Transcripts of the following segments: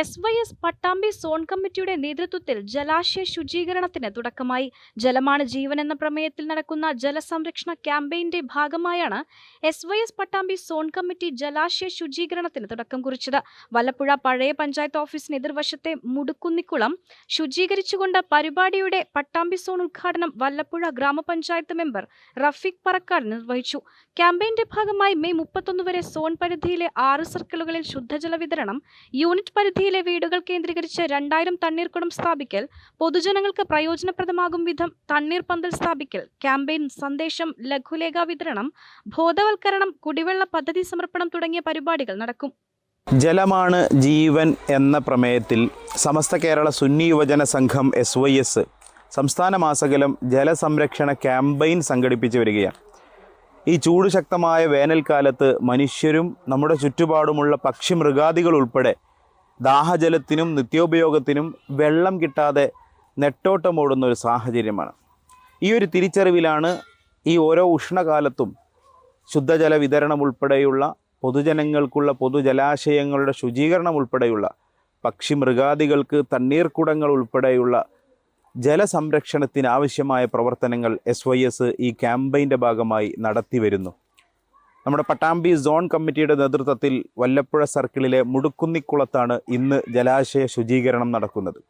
S Y S Pattambi zone കമ്മിറ്റിയുടെ നേതൃത്വത്തിൽ ജലാശയ ശുചീകരണത്തിന് തുടക്കമായി. ജലമാണ് ജീവൻ എന്ന പ്രമേയത്തിൽ നടക്കുന്ന ജലസംരക്ഷണ ക്യാമ്പയിന്റെ ഭാഗമായാണ് S Y S Pattambi zone committee ജലാശയ ശുചീകരണത്തിന് തുടക്കം കുറിച്ചത്. വല്ലപ്പുഴ പഴയ പഞ്ചായത്ത് ഓഫീസിന് എതിർവശത്തെ മുടുക്കുന്നിക്കുളം ശുചീകരിച്ചുകൊണ്ട് പരിപാടിയുടെ പട്ടാമ്പി സോൺ ഉദ്ഘാടനം വല്ലപ്പുഴ ഗ്രാമപഞ്ചായത്ത് മെമ്പർ റഫീഖ് പറക്കാട് നിർവഹിച്ചു. ക്യാമ്പയിന്റെ ഭാഗമായി മെയ് മുപ്പത്തൊന്ന് വരെ സോൺ പരിധിയിലെ ആറ് സർക്കിളുകളിൽ ശുദ്ധജല വിതരണം യൂണിറ്റ് പരിധിയിലെ വീടുകൾ കേന്ദ്രീകരിച്ച് രണ്ടായിരം തണ്ണീർക്കുടം സ്ഥാപിക്കൽ പൊതുജനങ്ങൾക്ക് പ്രയോജനപ്രദമാകും വിധം തണ്ണീർ പന്തൽ സ്ഥാപിക്കൽ ക്യാമ്പയിൻ സന്ദേശം ലഘുലേഖ വിതരണം ബോധവൽക്കരണം കുടിവെള്ള പദ്ധതി സമർപ്പണം തുടങ്ങിയ പരിപാടികൾ നടക്കും. ജലമാണ് ജീവൻ എന്ന പ്രമേയത്തിൽ സമസ്ത കേരള സുന്നി യുവജന സംഘം എസ് വൈ എസ് സംസ്ഥാന മാസകലം ജലസംരക്ഷണ ക്യാമ്പയിൻ സംഘടിപ്പിച്ചു വരികയാണ്. ഈ ചൂട് ശക്തമായ വേനൽക്കാലത്ത് മനുഷ്യരും നമ്മുടെ ചുറ്റുപാടുമുള്ള പക്ഷി മൃഗാദികൾ ഉൾപ്പെടെ ദാഹജലത്തിനും നിത്യോപയോഗത്തിനും വെള്ളം കിട്ടാതെ നെട്ടോട്ടമോടുന്ന ഒരു സാഹചര്യമാണ്. ഈ ഒരു തിരിച്ചറിവിലാണ് ഈ ഓരോ ഉഷ്ണകാലത്തും ശുദ്ധജല വിതരണം ഉൾപ്പെടെയുള്ള പൊതുജനങ്ങൾക്കുള്ള പൊതുജലാശയങ്ങളുടെ ശുചീകരണം ഉൾപ്പെടെയുള്ള പക്ഷി മൃഗാദികൾക്ക് തണ്ണീർക്കുടങ്ങൾ ഉൾപ്പെടെയുള്ള ജലസംരക്ഷണത്തിന് ആവശ്യമായ പ്രവർത്തനങ്ങൾ എസ് വൈ എസ് ഈ ക്യാമ്പയിന്റെ ഭാഗമായി നടത്തി വരുന്നു. നമ്മുടെ പട്ടാമ്പി സോൺ കമ്മിറ്റിയുടെ നേതൃത്വത്തിൽ വല്ലപ്പുഴ സർക്കിളിലെ മുടുക്കുന്നിക്കുളത്താണ് ഇന്ന് ജലാശയ ശുചീകരണം നടക്കുന്നത്.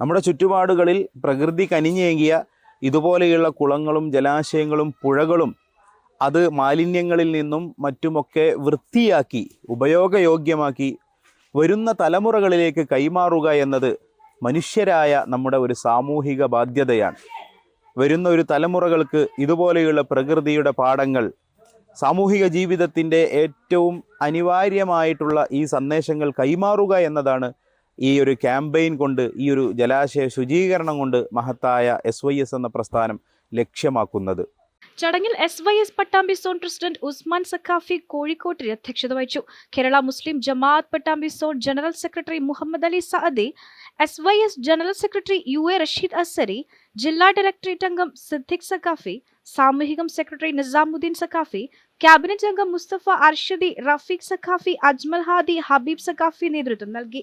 നമ്മുടെ ചുറ്റുപാടുകളിൽ പ്രകൃതി കനിഞ്ഞേകിയ ഇതുപോലെയുള്ള കുളങ്ങളും ജലാശയങ്ങളും പുഴകളും അത് മാലിന്യങ്ങളിൽ നിന്നും മറ്റുമൊക്കെ വൃത്തിയാക്കി ഉപയോഗയോഗ്യമാക്കി വരുന്ന തലമുറകളിലേക്ക് കൈമാറുക എന്നത് മനുഷ്യരായ നമ്മുടെ ഒരു സാമൂഹിക ബാധ്യതയാണ്. വരുന്ന ഒരു തലമുറകൾക്ക് ഇതുപോലെയുള്ള പ്രകൃതിയുടെ പാഠങ്ങൾ സാമൂഹിക ജീവിതത്തിന്റെ ഏറ്റവും അനിവാര്യമായിട്ടുള്ള ഈ സന്ദേശങ്ങൾ കൈമാറുക എന്നതാണ് ഈ ഒരു ക്യാമ്പയിൻ കൊണ്ട് ഈ ഒരു ജലാശയ ശുചീകരണം കൊണ്ട് മഹത്തായ എസ് എന്ന പ്രസ്ഥാനം ലക്ഷ്യമാക്കുന്നത്. ചടങ്ങിൽ S Y S Pattambi zone president Usman Saqafi കോഴിക്കോട്ടിൽ അധ്യക്ഷത വഹിച്ചു. Kerala Muslim Jamaath Pattambi zone general secretary Muhammad Ali Saadi S Y S general secretary U A Rasheed Asari ജില്ലാ ഡയറക്ടറേറ്റ് അംഗം സിദ്ദിഖ് സക്കാഫി സാമൂഹികം സെക്രട്ടറി നിസാമുദ്ദീൻ സക്കാഫി ക്യാബിനറ്റ് അംഗം മുസ്തഫ അർഷദി റഫീഖ് സഖാഫി അജ്മൽ ഹാദി ഹബീബ് സഖാഫി നേതൃത്വം നൽകി.